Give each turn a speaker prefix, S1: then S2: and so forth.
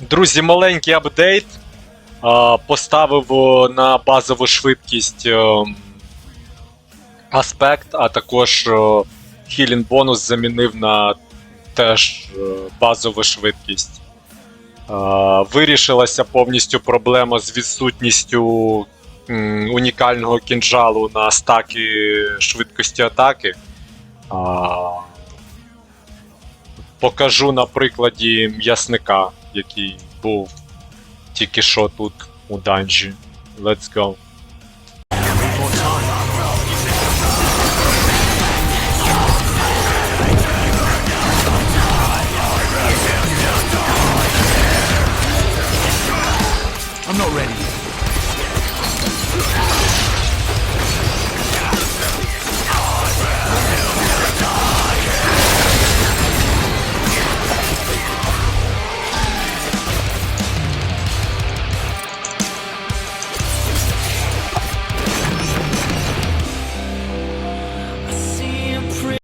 S1: Друзі, маленький апдейт. Поставив на базову швидкість ем, аспект, а також хілін бонус замінив на теж е, базову швидкість. Вирішилася повністю проблема з відсутністю унікального кінжалу на стаки швидкості атаки. Покажу на прикладі м'ясника, який був тільки що тут у данжі. Let's go.
S2: Need more time.